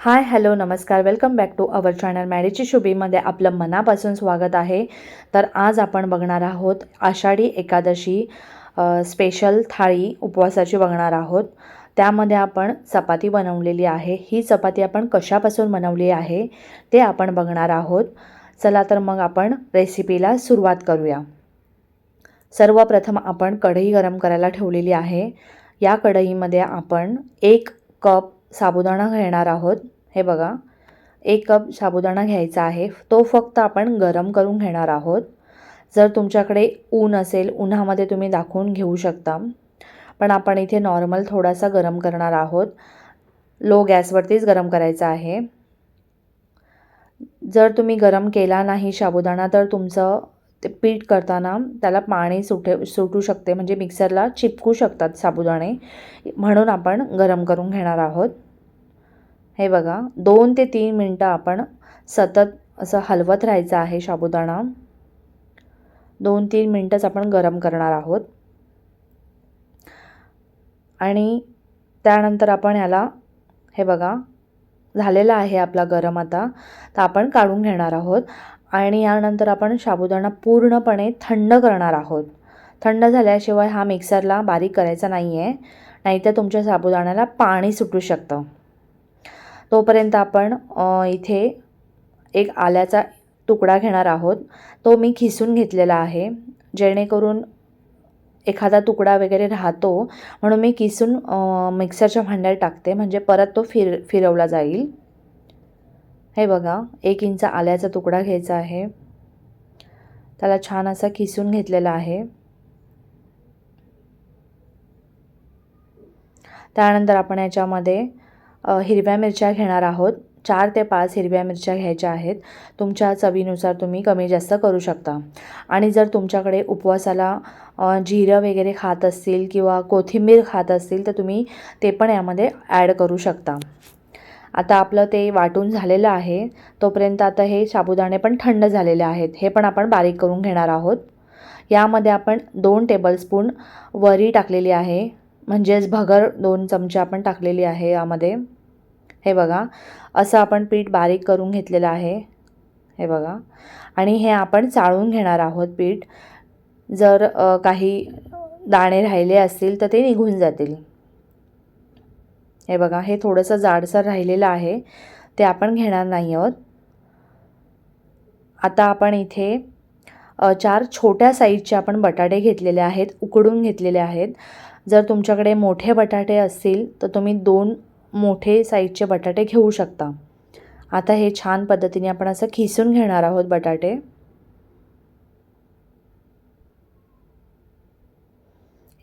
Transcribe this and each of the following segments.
हाय hello नमस्कार. Welcome back to our channel मॅडीची शुभीमध्ये आपलं मनापासून स्वागत आहे. तर आज आपण बघणार आहोत आषाढी एकादशी स्पेशल थाळी उपवासाची बघणार आहोत. त्यामध्ये आपण चपाती बनवलेली आहे. ही चपाती आपण कशापासून बनवली आहे ते आपण बघणार आहोत. चला तर मग आपण रेसिपीला सुरुवात करूया. सर्वप्रथम आपण कढई गरम करायला ठेवलेली आहे. या कढईमध्ये आपण एक कप साबुदाणा घेणार आहोत. हे बघा एक कप साबुदाणा घ्यायचा आहे. तो फक्त आपण गरम करून घेणार आहोत. जर तुमच्याकडे ऊन असेल उन्हामध्ये तुम्ही दाखवून घेऊ शकता. पण आपण इथे नॉर्मल थोडासा गरम करणार आहोत. लो गॅसवरतीच गरम करायचा आहे. जर तुम्ही गरम केला नाही साबुदाणा तर तुमचं ते पीठ करताना त्याला पाणी सुटे सुटू शकते. म्हणजे मिक्सरला चिपकू शकतात साबुदाणे. म्हणून आपण गरम करून घेणार आहोत. हे बघा दोन ते तीन मिनटं आपण सतत असं हलवत राहायचं आहे साबुदाणा. दोन तीन मिनटंच आपण गरम करणार आहोत. आणि त्यानंतर आपण याला हे बघा झालेला आहे आपला गरम आता. तर आपण काढून घेणार आहोत. आणि यानंतर आपण साबुदाणा पूर्णपणे थंड करणार आहोत. थंड झाल्याशिवाय हा मिक्सरला बारीक करायचा नाही आहे नाहीतर तुमच्या साबुदाण्याला पाणी सुटू शकतं. तोपर्यंत आपण इथे एक आल्याचा तुकडा घेणार आहोत. तो मी खिसून घेतलेला आहे. जेणेकरून एखादा तुकडा वगैरे राहतो म्हणून मी किसून मिक्सरच्या भांड्यात टाकते. म्हणजे परत तो फिर फिरवला जाईल. हे बघा एक इंच आल्याचा तुकडा घ्यायचा आहे. त्याला छान असा खिसून घेतलेला आहे. त्यानंतर आपण याच्यामध्ये हिरव्या मिरच्या घेणार आहोत. चार ते पाच हिरव्या मिरच्या घ्यायच्या आहेत. तुमच्या चवीनुसार तुम्ही कमी जास्त करू शकता. आणि जर तुमच्याकडे उपवासाला जिरं वगैरे खात असतील किंवा कोथिंबीर खात असतील तर तुम्ही ते पण यामध्ये ॲड करू शकता. आता आपलं ते वाटून झालेलं आहे तोपर्यंत आता हे साबुदाणे पण थंड झालेले आहेत हे पण आपण बारीक करून घेणार आहोत. यामध्ये आपण दोन टेबलस्पून वरी टाकलेली आहे म्हणजेच भगर दोन चमचे आपण टाकलेली आहे यामध्ये. हे बघा असं आपण पीठ बारीक करून घेतलेलं आहे हे बघा. आणि हे आपण चाळून घेणार आहोत पीठ. जर काही दाणे राहिले असतील तर ते निघून जातील. हे बघा हे थोडंसं जाडसर राहिलेलं आहे. ते आपण घेणार नाही आहोत. आता आपण इथे चार छोट्या साईजचे आपण बटाटे घेतलेले आहेत उकडून घेतलेले आहेत. जर तुमच्याकडे मोठे बटाटे असतील तर तुम्ही दोन मोठे साईजचे बटाटे घेऊ शकता. आता हे छान पद्धतीने आपण असं खिसून घेणार आहोत बटाटे.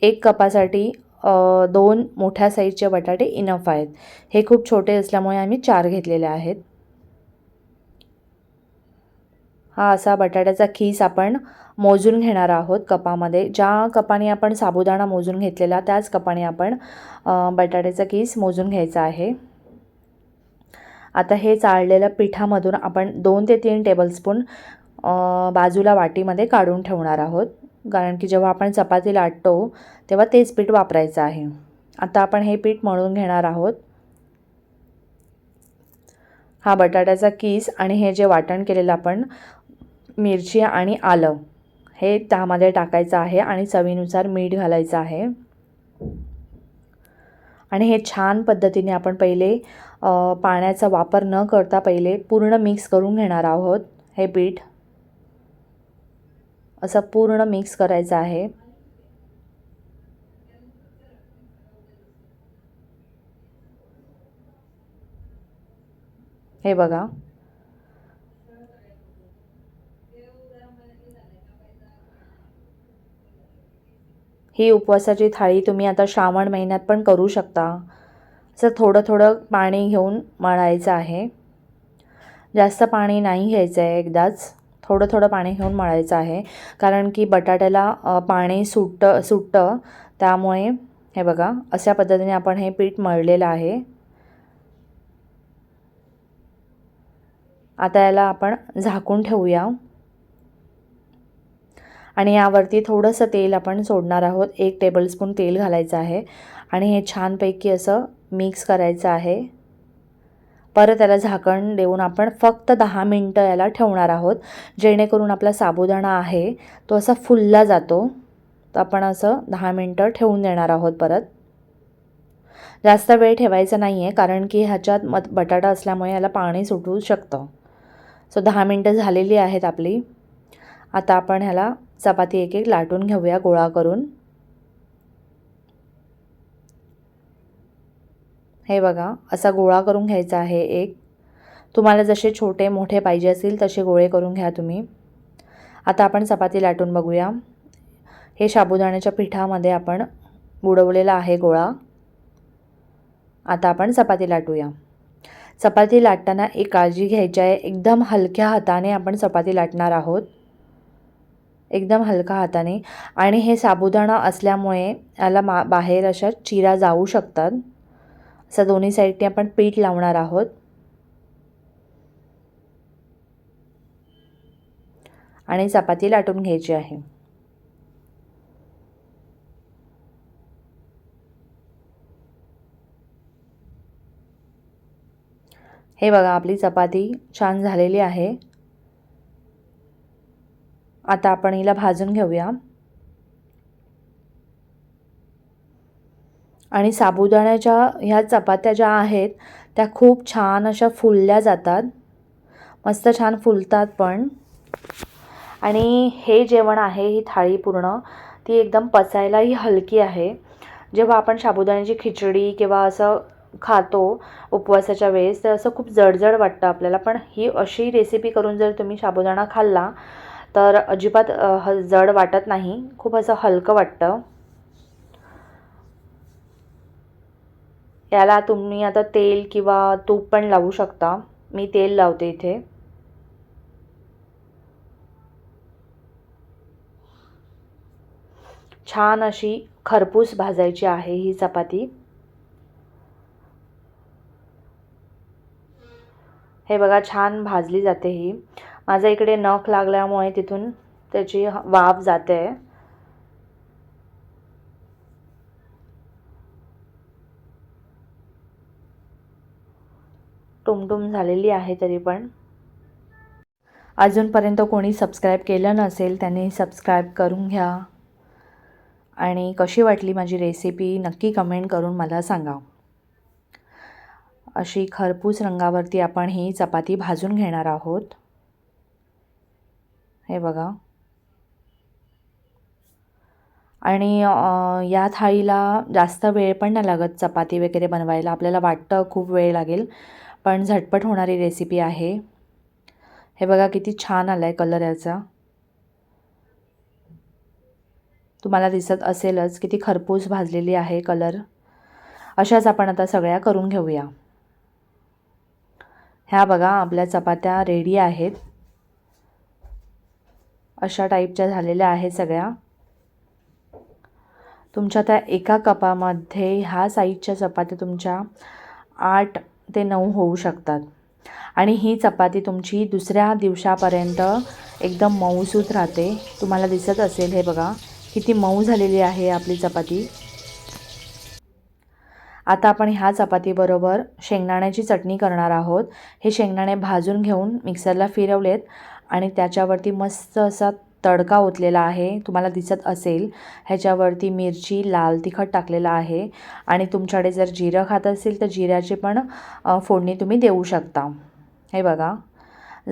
एक कपासाठी दोन मोठ्या साईजचे बटाटे इनफ आहेत. हे खूप छोटे असल्यामुळे आम्ही चार घेतलेले आहेत. हा असा बटाट्याचा खीस आपण मोजून घेणार आहोत कपामध्ये. ज्या कपाने आपण साबुदाणा मोजून घेतलेला त्याच कपाने आपण बटाट्याचा खीस मोजून घ्यायचा आहे. आता हे चाळलेल्या पिठामधून आपण दोन ते तीन टेबलस्पून बाजूला वाटीमध्ये काढून ठेवणार आहोत. कारण की जेव्हा आपण चपाती लाटतो तेव्हा तेच पीठ वापरायचं आहे. आता आपण हे पीठ मळून घेणार आहोत. हा बटाट्याचा किस आणि हे जे वाटण केलेलं आपण मिरची आणि आलं हे त्यामध्ये टाकायचं आहे आणि चवीनुसार मीठ घालायचं आहे. आणि हे छान पद्धतीने आपण पहिले पाण्याचा वापर न करता पहिले पूर्ण मिक्स करून घेणार आहोत हे पीठ. असं पूर्ण मिक्स करायचं आहे. हे बघा. ही उपवासाची थाळी तुम्ही आता श्रावण महिन्यात पण करू शकता. असं थोडं थोडं पाणी घेऊन मळायचं आहे. जास्त पाणी नाही घ्यायचं आहे एकदाच. थोडं थोडं पाणी घेऊन मळायचं आहे. कारण की बटाट्याला पाणी सुटतं सुटतं. त्यामुळे हे बघा अशा पद्धतीने आपण हे पीठ मळलेलं आहे. आता याला आपण झाकून ठेवूया. आणि यावरती थोडंसं तेल आपण सोडणार आहोत. एक टेबलस्पून तेल घालायचं आहे. आणि हे छानपैकी असं मिक्स करायचं आहे. परत याला झाकण देऊन आपण फक्त दहा मिनटं याला ठेवणार आहोत. जेणेकरून आपला साबुदाणा आहे तो असा फुलला जातो. तर आपण असं दहा मिनटं ठेवून देणार आहोत परत. जास्त वेळ ठेवायचा नाही आहे कारण की ह्याच्यात मत बटाटा असल्यामुळे याला पाणी सुटू शकतं. सो दहा मिनटं झालेली आहेत आपली. आता आपण ह्याला चपाती एक एक लाटून घेऊया गोळा करून. हे बघा असा गोळा करून घ्यायचा आहे एक. तुम्हाला जसे छोटे मोठे पाहिजे असतील तसे गोळे करून घ्या तुम्ही. आता आपण चपाती लाटून बघूया. हे साबुदाण्याच्या पिठामध्ये आपण बुडवलेला आहे गोळा. आता आपण चपाती लाटूया. चपाती लाटताना एक काळजी घ्यायची आहे. एकदम हलक्या हाताने आपण चपाती लाटणार आहोत. एकदम हलका हाताने. आणि हे साबुदाणा असल्यामुळे याला मा बाहेर अशा चिरा जाऊ शकतात. असं दोन्ही साईडने आपण पीठ लावणार आहोत. आणि चपाती लाटून घ्यायची आहे. हे बघा आपली चपाती छान झालेली आहे. आता आपण हिला भाजून घेऊया. आणि साबुदाण्याच्या ह्या चपात्या ज्या आहेत त्या खूप छान अशा फुलल्या जातात. मस्त छान फुलतात पण. आणि हे जेवण आहे ही थाळी पूर्ण. ती एकदम पचायलाही हलकी आहे. जेव्हा आपण साबुदाण्याची खिचडी किंवा असं खातो उपवासाच्या वेळेस तर असं खूप जडजड वाटतं आपल्याला. पण ही अशी रेसिपी करून जर तुम्ही साबुदाणा खाल्ला तर अजिबात ह जड वाटत नाही. खूप असं हलकं वाटतं. याला तुम्ही आता तेल किंवा तूप पण लावू शकता. मी तेल लावते इथे. छान अशी खरपूस भाजायची आहे ही चपाती. हे बघा छान भाजली जाते ही. माझा इकडे नख लागल्यामुळे तिथून त्याची वाफ जाते. टुमटुम झालेली आहे तरी पण. अजूनपर्यंत कोणी सबस्क्राईब केलं नसेल त्यांनी सबस्क्राईब करून घ्या. आणि कशी वाटली माझी रेसिपी नक्की कमेंट करून मला सांगा. अशी खरपूस रंगावरती आपण ही चपाती भाजून घेणार आहोत. हे बघा. आणि या थाळीला जास्त वेळ पण नाही लागत चपाती वगैरे बनवायला. आपल्याला वाटतं खूप वेळ लागेल. पण झटपट होणारी रेसिपी आहे. हे बघा किती छान आला आहे कलर याचा. तुम्हाला दिसत असेलच किती खरपूस भाजलेली आहे कलर अशाच आपण आता सगळ्या करून घेऊया. ह्या बघा आपल्या चपात्या रेडी आहेत. अशा टाईपच्या झालेल्या आहेत सगळ्या. तुमच्या त्या एका कपामध्ये ह्या साईजच्या चपात्या तुमच्या आठ ते नऊ होऊ शकतात. आणि ही चपाती तुमची दुसऱ्या दिवसापर्यंत एकदम मऊसूत राहते. तुम्हाला दिसत असेल हे बघा किती मऊ झालेली आहे आपली चपाती. आता आपण ह्या चपातीबरोबर शेंगदाण्याची चटणी करणार आहोत. हे शेंगदाणे भाजून घेऊन मिक्सरला फिरवलेत आणि त्याच्यावरती मस्त असा तडका ओतलेला आहे तुम्हाला दिसत असेल. ह्याच्यावरती मिरची लाल तिखट टाकलेलं आहे आणि तुमच्याकडे जर जिरं खात असेल तर जिऱ्याची पण फोडणी तुम्ही देऊ शकता. हे बघा.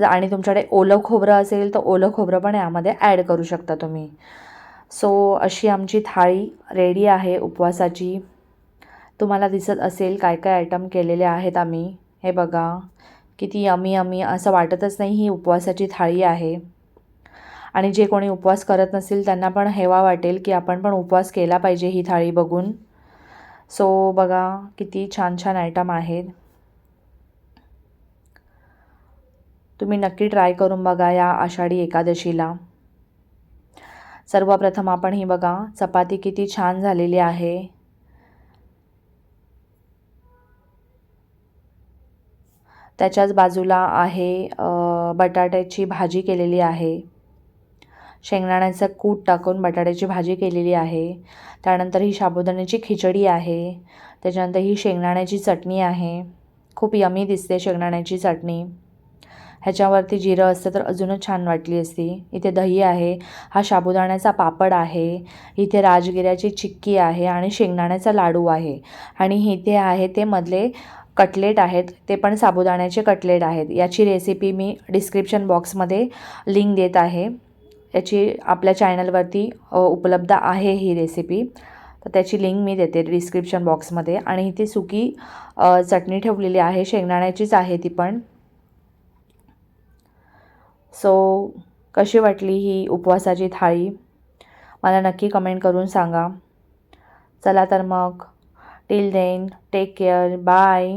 आणि तुमच्याकडे ओलं खोबरं असेल तर ओलं खोबरं पण यामध्ये ॲड करू शकता तुम्ही. सो अशी आमची थाळी रेडी आहे उपवासाची. तुम्हाला दिसत असेल काय काय आयटम केलेले आहेत आम्ही. हे बघा. किती यमी यमी असं वाटतच नाही ही उपवासाची थाळी आहे. आणि जे कोणी उपवास करत नसेल त्यांना पण हेवा वाटेल की आपण पण उपवास केला पाहिजे ही थाळी बघून. सो बघा किती छान छान आयटम आहेत. तुम्ही नक्की ट्राय करून बघा या आषाढी एकादशीला. सर्वप्रथम आपण ही बघा चपाती किती छान झालेली आहे. त्याच्याच बाजूला आहे बटाट्याची भाजी केलेली आहे. शेंगदाण्याचं कूट टाकून बटाट्याची भाजी केलेली आहे. त्यानंतर ही साबुदाण्याची खिचडी आहे. त्याच्यानंतर ही शेंगदाण्याची चटणी आहे. खूप यमी दिसते शेंगदाण्याची चटणी. ह्याच्यावरती जिरं असतं तर अजूनच छान वाटली असती. इथे दही आहे. हा साबुदाण्याचा पापड आहे. इथे राजगिऱ्याची चिक्की आहे आणि शेंगदाण्याचा लाडू आहे. आणि इथे आहे ते मधले कटलेट आहेत. ते पण साबुदाण्याचे कटलेट आहेत. याची रेसिपी मी डिस्क्रिप्शन बॉक्समध्ये लिंक देत आहे. याची आपल्या चॅनलवरती उपलब्ध आहे ही रेसिपी तर त्याची लिंक मी देते डिस्क्रिप्शन बॉक्समध्ये आणि इथे सुकी चटणी ठेवलेली आहे. शेंगदाण्याचीच आहे ती पण. सो कशी वाटली ही उपवासाची थाळी? मला नक्की कमेंट करून सांगा. चला तर मग. Till then take care bye